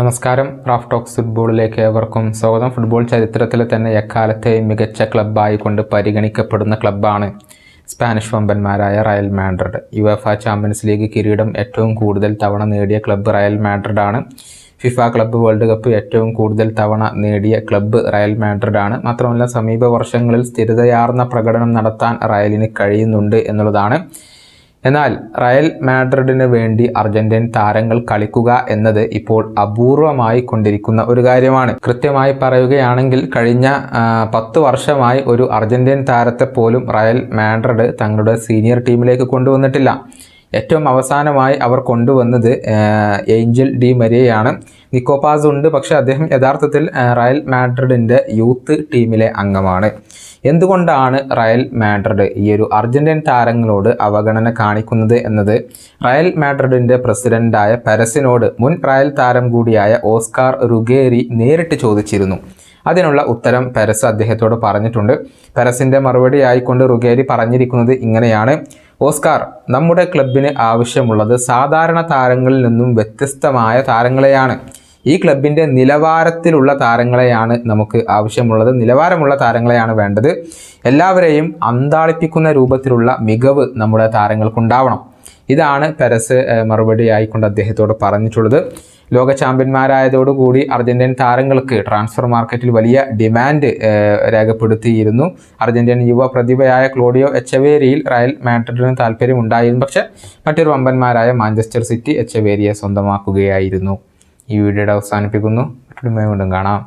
നമസ്കാരം. Raf talks ഫുട്ബോളിലേക്ക് ഏവർക്കും സ്വാഗതം. ഫുട്ബോൾ ചരിത്രത്തിലെ തന്നെ എക്കാലത്തെയും മികച്ച ക്ലബ്ബായി കൊണ്ട് പരിഗണിക്കപ്പെടുന്ന ക്ലബ്ബാണ് സ്പാനിഷ് വമ്പന്മാരായ റയൽ മാഡ്രിഡ്. ആ ചാമ്പ്യൻസ് ലീഗ് കിരീടം ഏറ്റവും കൂടുതൽ തവണ നേടിയ ക്ലബ്ബ് റയൽ മാഡ്രിഡ് ആണ് ഫിഫ ക്ലബ്ബ് വേൾഡ് കപ്പ് ഏറ്റവും കൂടുതൽ തവണ നേടിയ ക്ലബ്ബ് റയൽ മാഡ്രിഡ് ആണ് മാത്രമല്ല സമീപ വർഷങ്ങളിൽ സ്ഥിരതയാർന്ന പ്രകടനം നടത്താൻ റയലിന് കഴിയുന്നുണ്ട് എന്നുള്ളതാണ് എന്നാൽ റയൽ മാഡ്രിഡിന് വേണ്ടി അർജന്റീൻ താരങ്ങൾ കളിക്കുക എന്നത് ഇപ്പോൾ അപൂർവമായി കൊണ്ടിരിക്കുന്ന ഒരു കാര്യമാണ്. കൃത്യമായി പറയുകയാണെങ്കിൽ കഴിഞ്ഞ പത്ത് വർഷമായി ഒരു അർജന്റീൻ താരത്തെ പോലും റയൽ മാഡ്രിഡ് തങ്ങളുടെ സീനിയർ ടീമിലേക്ക് കൊണ്ടുവന്നിട്ടില്ല. ഏറ്റവും അവസാനമായി അവർ കൊണ്ടുവന്നത് ഏഞ്ചൽ ഡി മരിയയാണ്. നിക്കോപാസ് ഉണ്ട് പക്ഷേ അദ്ദേഹം യഥാർത്ഥത്തിൽ റയൽ മാഡ്രിഡിന്റെ യൂത്ത് ടീമിലെ അംഗമാണ്. എന്തുകൊണ്ടാണ് റയൽ മാഡ്രിഡ് ഈ ഒരു അർജന്റീൻ താരങ്ങളോട് അവഗണന കാണിക്കുന്നത് എന്നത്? റയൽ മാഡ്രിഡിന്റെ പ്രസിഡന്റായ പെരസിനോട് മുൻ റയൽ താരം കൂടിയായ ഓസ്കാർ റുഗേരി നേരിട്ട് ചോദിച്ചിരുന്നു. അതിനുള്ള ഉത്തരം പെരസ് അദ്ദേഹത്തോട് പറഞ്ഞിട്ടുണ്ട്. പെരസിന്റെ മറുപടി ആയിക്കൊണ്ട് റുഗേരി പറഞ്ഞിരിക്കുന്നത് ഇങ്ങനെയാണ്. ഓസ്കാർ നമ്മുടെ ക്ലബിന് ആവശ്യമുള്ളത് സാധാരണ താരങ്ങളിൽ നിന്നും വ്യത്യസ്തമായ താരങ്ങളെയാണ്. ഈ ക്ലബിന്റെ നിലവാരത്തിലുള്ള താരങ്ങളെയാണ് നമുക്ക് ആവശ്യമുള്ളത്. നിലവാരമുള്ള താരങ്ങളെയാണ് വേണ്ടത്. എല്ലാവരെയും അന്താളിപ്പിക്കുന്ന രൂപത്തിലുള്ള മികവ് നമ്മുടെ താരങ്ങൾക്കുണ്ടാവണം. ഇതാണ് പെരസ് ഏഹ്, മറുപടി ആയിക്കൊണ്ട് അദ്ദേഹത്തോട് പറഞ്ഞിട്ടുള്ളത്. ലോക ചാമ്പ്യന്മാരായതോടുകൂടി അർജന്റീൻ താരങ്ങൾക്ക് ട്രാൻസ്ഫർ മാർക്കറ്റിൽ വലിയ ഡിമാൻഡ് രേഖപ്പെടുത്തിയിരുന്നു. അർജന്റീൻ യുവ പ്രതിഭയായ ക്ലോഡിയോ എച്ചവേരിയിൽ റയൽ മാഡ്രിഡിന് താല്പര്യമുണ്ടായിരുന്നു പക്ഷേ മറ്റൊരു വമ്പന്മാരായ മാഞ്ചസ്റ്റർ സിറ്റി എച്ചവേരിയെ സ്വന്തമാക്കുകയായിരുന്നു. ഈ വീഡിയോയുടെ അവസാനിപ്പിക്കുന്നു. വീണ്ടും കാണാം.